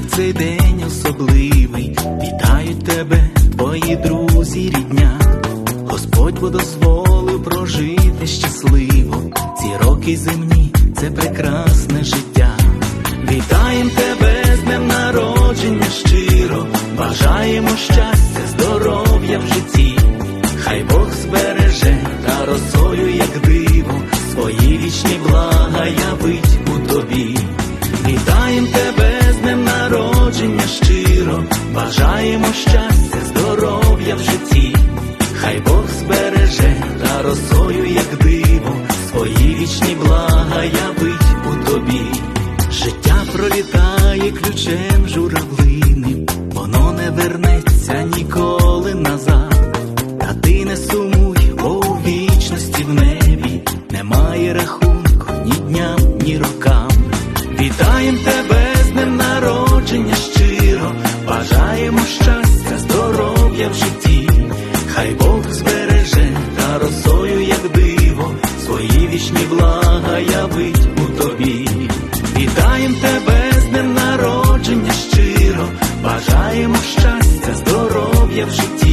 в цей день особливий. Вітають тебе, твої друзі, рідня. Господь бо дозволив прожити щасливо. Ці роки земні це прекрасне життя. Вітаєм тебе з днем народження щиро. Бажаємо щастя, здоров'я в житті. Хай Бог збереже та росою, як диво, свої вічні блага явить бажаємо щастя, здоров'я в житті. Хай Бог збереже та росою, як диво, свої вічні блага явить у тобі. Життя пролітає ключем журавлини, воно не вернеться ніколи назад. Та ти не сумуй, бо у вічності в небі немає рахунку ні дням, ні рокам. Вітаєм бажаємо щастя, здоров'я в житті. Хай Бог збереже та росою, як диво, свої вічні блага явить у тобі. Вітаєм тебе з днем народження щиро, бажаємо щастя, здоров'я в житті.